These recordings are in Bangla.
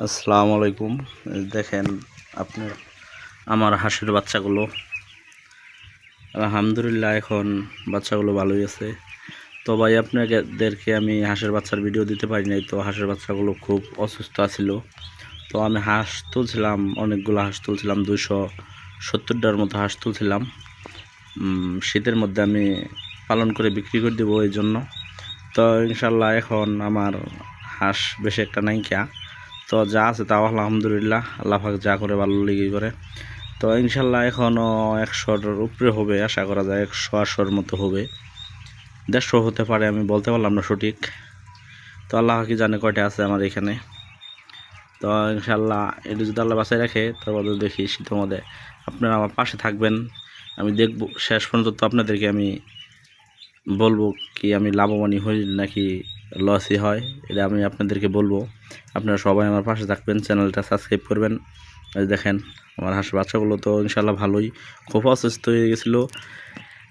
আসসালামু আলাইকুম দেখেন আপনার আমার হাঁসের বাচ্চাগুলো। আলহামদুলিল্লাহ এখন বাচ্চাগুলো ভালোই আছে। তো ভাই, আপনাদেরকে আমি হাঁসের বাচ্চার ভিডিও দিতে পারি নাই, তো হাঁসের বাচ্চাগুলো খুব অসুস্থ ছিল তো আমি হাঁস তুলছিলাম, অনেকগুলো হাঁস তুলছিলাম দুশো সত্তরটার মতো হাঁস তুলছিলাম। শীতের মধ্যে আমি পালন করে বিক্রি করে দেবো এই জন্য। তো ইনশাল্লাহ এখন আমার হাঁস বেশি একটা নাইকা তো যা আছে তাও আলহামদুলিল্লাহ। আল্লাহ যা করে ভালো লেগে করে। তো ইনশাল্লাহ এখনও একশোর উপরে হবে, আশা করা যায় একশো আটশোর মতো হবে। দেড়শো হতে পারে, আমি বলতে পারলাম না সঠিক। তো আল্লাহ কি জানে কয়টা আছে আমার এখানে। তো ইনশাল্লাহ এটা যদি আল্লাহ বাঁচাই রাখে, তারপর দেখি শীতের মধ্যে আপনারা আমার পাশে থাকবেন। আমি দেখব, শেষ পর্যন্ত তো আপনাদেরকে আমি বলব কি আমি লাভবানই হই নাকি লসই হয়, এটা আমি আপনাদেরকে বলব। আপনারা সবাই আমার পাশে থাকবেন, চ্যানেলটা সাবস্ক্রাইব করবেন। দেখেন, আমার হাঁস বাচ্চাগুলো তো ইনশাল্লাহ ভালোই, খুব অসুস্থ হয়ে গেছিল।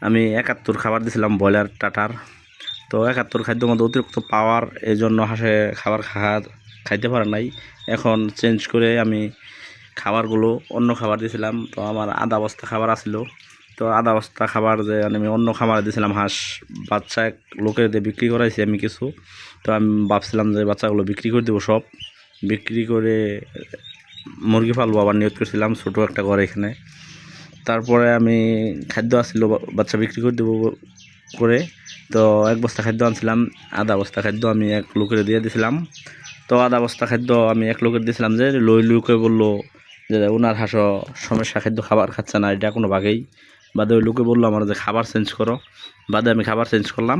আমি একাত্তর খাবার দিয়েছিলাম ব্রয়লার টাটার। তো একাত্তর খাদ্য মধ্যে অতিরিক্ত পাওয়ার এই জন্য হাঁসে খাবার খা, খাইতে পারে নাই। এখন চেঞ্জ করে আমি খাবারগুলো অন্য খাবার দিয়েছিলাম তো আমার আধা বস্তা খাবার আসলো তো আধা বস্তা খাবার যে আমি অন্য খাবার দিয়েছিলাম হাঁস, বাচ্চা এক লোকের দিয়ে বিক্রি করাইছি আমি কিছু। তো আমি ভাবছিলাম যে বাচ্চাগুলো বিক্রি করে দেবো সব। বিক্রি করে মুরগি পালবো, আবার নিয়োগ করছিলাম ছোটো একটা ঘর এখানে। তারপরে আমি খাদ্য আসছিল বাচ্চা বিক্রি করে দেবো করে। তো এক বস্তা খাদ্য আনছিলাম, আধা বস্তা খাদ্য আমি এক লোকের দিয়ে দিয়েছিলাম তো আধা বস্তা খাদ্য আমি এক লোকের দিয়েছিলাম যে লই লুকে বলল যে ওনার হাঁসও সমস্যা খাদ্য খাবার খাচ্ছে না, এটা কোনো বাঘেই বাদে ওই লোকে বলল আমার যে খাবার চেঞ্জ করো। বাদে আমি খাবার চেঞ্জ করলাম।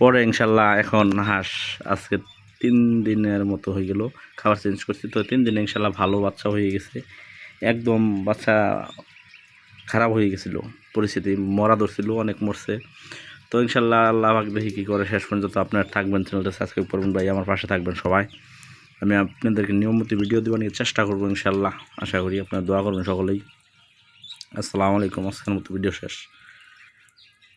পরে ইনশাল্লাহ এখন হাঁস আজকে তিন দিনের মতো হয়ে গেল খাবার চেঞ্জ করছি। তো তিন দিনে ইনশাল্লাহ ভালো বাচ্চা হয়ে গেছে। একদম বাচ্চা খারাপ হয়ে গেছিল। পরিস্থিতি মরা ধরছিল, অনেক মরছে। তো ইনশাল্লাহ আল্লাহ পাক দেখি কী করে শেষ পর্যন্ত। আপনারা থাকবেন চ্যানেলটা সাবস্ক্রাইব করবেন ভাই, আমার পাশে থাকবেন সবাই। আমি আপনাদেরকে নিয়মিত ভিডিও দেওয়ার নিয়ে চেষ্টা করব ইনশাল্লাহ। আশা করি আপনারা দোয়া করবেন সকলেই। আসসালামু আলাইকুম আজকের মতো ভিডিও শেষ।